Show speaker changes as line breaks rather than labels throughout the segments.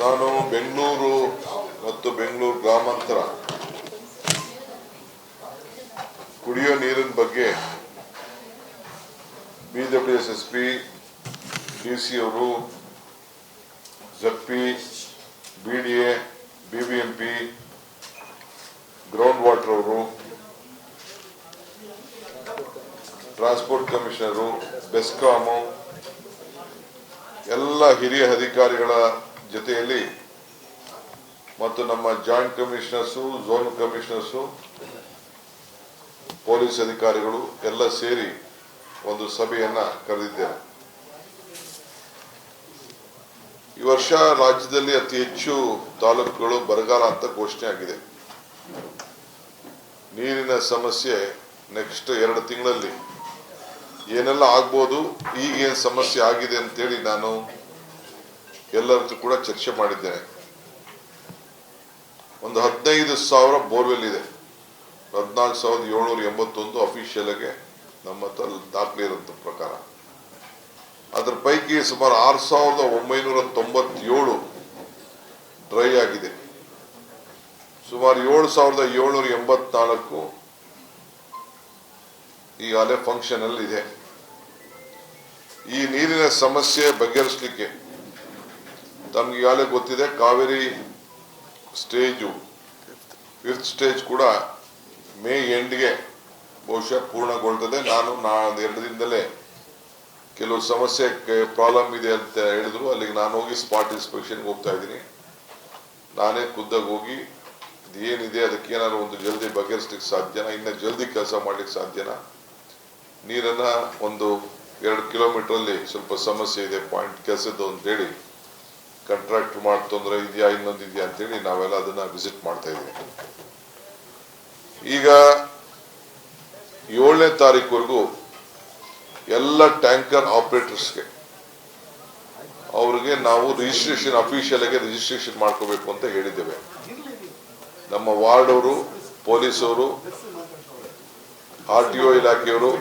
ನಾನು ಬೆಂಗಳೂರು ಮತ್ತು ಬೆಂಗಳೂರು ಗ್ರಾಮಾಂತರ. ಕುಡಿಯೋ ನೀರಿನ ಬಗ್ಗೆ B W S S P D C ಅವರು ಜಪ್ಪಿ B D A B B M P ground water ಅವರು ಟ್ರಾನ್ಸ್ಪೋರ್ಟ್ ಕಮಿಷನರು ಬೆಸ್ಕಾಮು ಎಲ್ಲ ಹಿರಿಯ ಅಧಿಕಾರಿಗಳ ಜೊತೆಯಲ್ಲಿ ಮತ್ತು ನಮ್ಮ joint commissioners, zone commissioners, police ಅಧಿಕಾರಿಗಳು ಎಲ್ಲ ಸೇರಿ ಒಂದು ಸಭೆಯನ್ನ ಕರೆದಿದ್ದೇವೆ ಈ ವರ್ಷ ರಾಜ್ಯದಲ್ಲಿ ಅತಿ ಹೆಚ್ಚು ತಾಲೂಕುಗಳು ಬರಗಾಲ ಅಂತ ಘೋಷಣೆ ಆಗಿದೆ. ನೀರಿನ ಸಮಸ್ಯೆ ನೆಕ್ಸ್ಟ್ ಎರಡು ತಿಂಗಳಲ್ಲಿ ಏನೆಲ್ಲ ಆಗ್ಬೋದು, ಈಗೇನು ಸಮಸ್ಯೆ ಆಗಿದೆ ಅಂತೇಳಿ ನಾನು ಎಲ್ಲರ ಕೂಡ ಚರ್ಚೆ ಮಾಡಿದ್ದೇನೆ. ಒಂದು ಹದಿನೈದು ಸಾವಿರ ಬೋರ್ವೆಲ್ ಇದೆ ಹದಿನಾಲ್ಕು ಸಾವಿರದ ಏಳ್ನೂರ ಎಂಬತ್ತೊಂದು ಅಫಿಷಿಯಲ್ ಆಗಿ ನಮ್ಮ ಹತ್ರ ದಾಖಲೆ ಇರೋಂಥ ಪ್ರಕಾರ. ಅದರ ಪೈಕಿ ಸುಮಾರು ಆರು ಸಾವಿರದ ಒಂಬೈನೂರ ತೊಂಬತ್ತೇಳು ಡ್ರೈ ಆಗಿದೆ. ಸುಮಾರು ಏಳು ಸಾವಿರದ ಏಳ್ನೂರ ಎಂಬತ್ನಾಲ್ಕು ಈಗಾಗಲೇ ಫಂಕ್ಷನ್ ಅಲ್ಲಿ ಇದೆ. ಈ ನೀರಿನ ಸಮಸ್ಯೆ ಬಗೆಹರಿಸಲಿಕ್ಕೆ ತಮ್ಗೆ ಈಗಾಗಲೇ ಗೊತ್ತಿದೆ, ಕಾವೇರಿ ಸ್ಟೇಜು ಫಿಫ್ತ್ ಸ್ಟೇಜ್ ಕೂಡ ಮೇ ಎಂಡ್ಗೆ ಬಹುಶಃ ಪೂರ್ಣಗೊಳ್ತದೆ. ನಾನು ನಾ ಎರಡು ದಿನದಲ್ಲೇ ಕೆಲವು ಸಮಸ್ಯೆ ಪ್ರಾಬ್ಲಮ್ ಇದೆ ಅಂತ ಹೇಳಿದ್ರು. ಅಲ್ಲಿಗೆ ನಾನು ಹೋಗಿ ಸ್ಪಾಟ್ ಇನ್ಸ್ಪೆಕ್ಷನ್ಗೆ ಹೋಗ್ತಾ ಇದ್ದೀನಿ. ನಾನೇ ಖುದ್ದಾಗಿ ಹೋಗಿ ಏನಿದೆ ಅದಕ್ಕೆ ಏನಾದ್ರು ಒಂದು ಜಲ್ದಿ ಬಗೆಹರಿಸ್ಲಿಕ್ಕೆ ಸಾಧ್ಯನಾ? ಇನ್ನೂ ಜಲ್ದಿ ಕೆಲಸ ಮಾಡ್ಲಿಕ್ಕೆ ಸಾಧ್ಯನಾ? ನೀರನ್ನ ಒಂದು ಎರಡು ಕಿಲೋಮೀಟರ್ ಅಲ್ಲಿ ಸ್ವಲ್ಪ ಸಮಸ್ಯೆ ಇದೆ ಪಾಯಿಂಟ್ ಕೆಲಸದ್ದು ಅಂತ ಹೇಳಿ ಕಾಂಟ್ರಾಕ್ಟ್ ಮಾಡಿ ತೊಂದರೆ ಇದೆಯಾ, ಇನ್ನೊಂದು ಇದೆಯಾ ಅಂತೇಳಿ ನಾವೆಲ್ಲ ಅದನ್ನ ವಿಸಿಟ್ ಮಾಡ್ತಾ ಇದ್ದೀವಿ. ಈಗ ಏಳನೇ ತಾರೀಕುವರೆಗೂ ಎಲ್ಲ ಟ್ಯಾಂಕರ್ ಆಪರೇಟರ್ಸ್ಗೆ ಅವ್ರಿಗೆ ನಾವು ರಿಜಿಸ್ಟ್ರೇಷನ್ ಅಫಿಷಿಯಲ್ ಆಗಿ ರಿಜಿಸ್ಟ್ರೇಷನ್ ಮಾಡ್ಕೋಬೇಕು ಅಂತ ಹೇಳಿದ್ದೇವೆ. ನಮ್ಮ ವಾರ್ಡ್ ಅವರು, ಪೊಲೀಸ್ ಅವರು, ಆರ್ ಟಿ ಒ ಇಲಾಖೆಯವರು,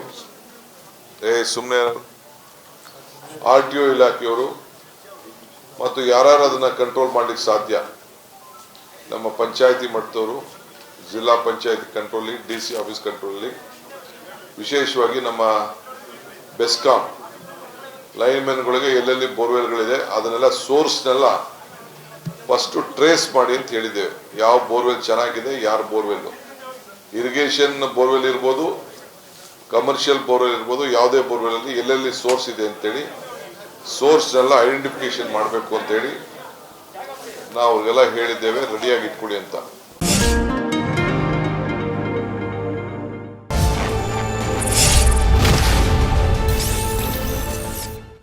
ಏ ಸುಮ್ಮನೆ ಆರ್ ಟಿ ಒ ಇಲಾಖೆಯವರು ಮತ್ತು ಯಾರ್ಯಾರು ಅದನ್ನ ಕಂಟ್ರೋಲ್ ಮಾಡ್ಲಿಕ್ಕೆ ಸಾಧ್ಯ? ನಮ್ಮ ಪಂಚಾಯತಿ ಮಟ್ಟದವರು, ಜಿಲ್ಲಾ ಪಂಚಾಯಿತಿ ಕಂಟ್ರೋಲಿ ಡಿ ಸಿ ಆಫೀಸ್ ಕಂಟ್ರೋಲಿಂಗ್ ವಿಶೇಷವಾಗಿ ನಮ್ಮ ಬೆಸ್ಕಾಂ ಲೈನ್ಮೆನ್ಗಳಿಗೆ ಎಲ್ಲೆಲ್ಲಿ ಬೋರ್ವೆಲ್ಗಳಿದೆ ಅದನ್ನೆಲ್ಲ ಸೋರ್ಸ್ನೆಲ್ಲ ಫಸ್ಟ್ ಟ್ರೇಸ್ ಮಾಡಿ ಅಂತ ಹೇಳಿದ್ದೇವೆ. ಯಾವ ಬೋರ್ವೆಲ್ ಚೆನ್ನಾಗಿದೆ, ಯಾರು ಬೋರ್ವೆಲ್ ಇರಿಗೇಷನ್ ಬೋರ್ವೆಲ್ ಇರ್ಬೋದು ಕಮರ್ಷಿಯಲ್ ಬೋರ್ವೆಲ್ ಇರ್ಬೋದು, ಯಾವುದೇ ಬೋರ್ವೆಲ್ ಅಲ್ಲಿ ಎಲ್ಲೆಲ್ಲಿ ಸೋರ್ಸ್ ಇದೆ ಅಂತೇಳಿ ಸೋರ್ಸ್ನೆಲ್ಲ ಐಡೆಂಟಿಫಿಕೇಶನ್ ಮಾಡಬೇಕು ಅಂತೇಳಿ ನಾವು ಅವ್ರಿಗೆಲ್ಲ ಹೇಳಿದ್ದೇವೆ ರೆಡಿಯಾಗಿ ಇಟ್ಕೊಡಿ ಅಂತ.